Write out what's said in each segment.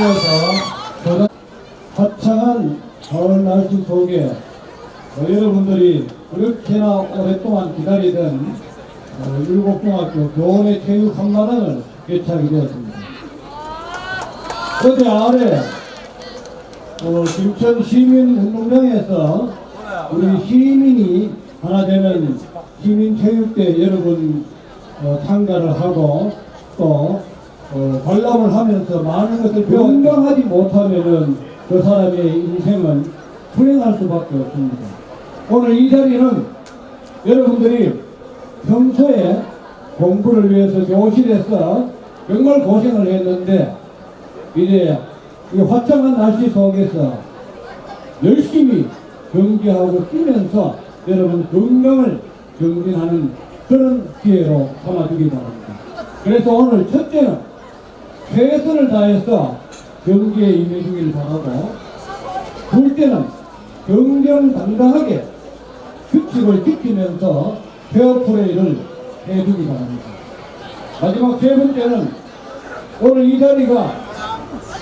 이어서 교장 화창한 가을 날씨 속에 어, 여러분들이 그렇게나 오랫동안 기다리던 어, 율곡중학교 교원의 체육 한마당을 개최하게 되었습니다. 어제 아래 어, 김천 시민운동장에서 우리 시민이 하나 되는 시민체육대 여러분 어, 참가를 하고 또 어, 관람을 하면서 많은 것을 변경하지 못하면은 그 사람의 인생은 불행할 수밖에 없습니다. 오늘 이 자리는 여러분들이 평소에 공부를 위해서 교실에서 정말 고생을 했는데 이제 이 화창한 날씨 속에서 열심히 경기하고 뛰면서 여러분 건강을 경진하는 그런 기회로 삼아주기 바랍니다. 그래서 오늘 첫째는 최선을 다해서 경기에 임해주길 바라고 둘째는 정정당당하게 규칙을 지키면서 페어 플레이를 해주기 바랍니다. 마지막 세 번째는 오늘 이 자리가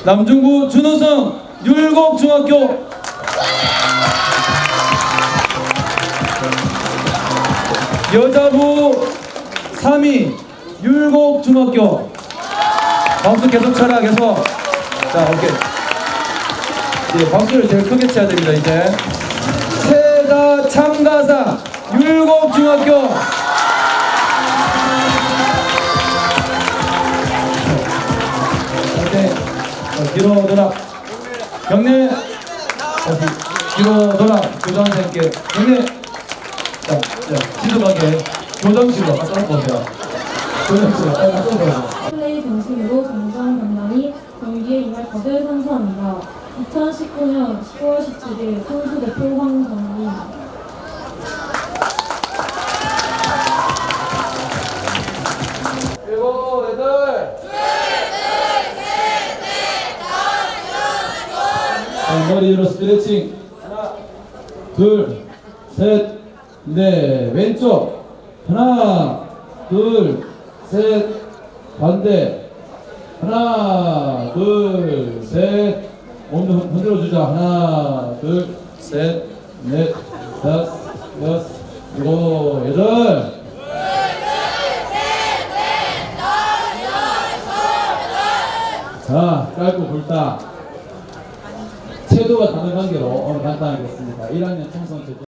남중부 준우승 율곡중학교 여자부 3위 율곡중학교 박수 계속 쳐라 계속. 자 오케이. 이제 박수를 제일 크게 쳐야 됩니다 이제. 최다 참가상 율곡중학교. 이제 어, 뒤로 돌아. 경례. 다시 뒤로 돌아. 교장선생님께 경례. 자, 자 시도하게 교장실로 갖다 놓으세요. 교장실로 빨리 갖다 놓으세요. 플레이 중심으로 정정 경남이 경기에 임할 것을 선수합니다. 2019년 10월 17일 선수 대표 황정민 일곱 여덟. 자, 머리 위로 스트레칭. 하나. 둘 셋 넷. 왼쪽. 하나 둘 셋 반대. 하나 둘 셋. 몸도 흔- 흔들어 주자. 하나 둘 셋 넷 다섯 여섯 일곱 여덟. 자 짧고 굵다. 채도가 다른 관계로 오늘 간단하겠습니다. 1학년 청소년 제도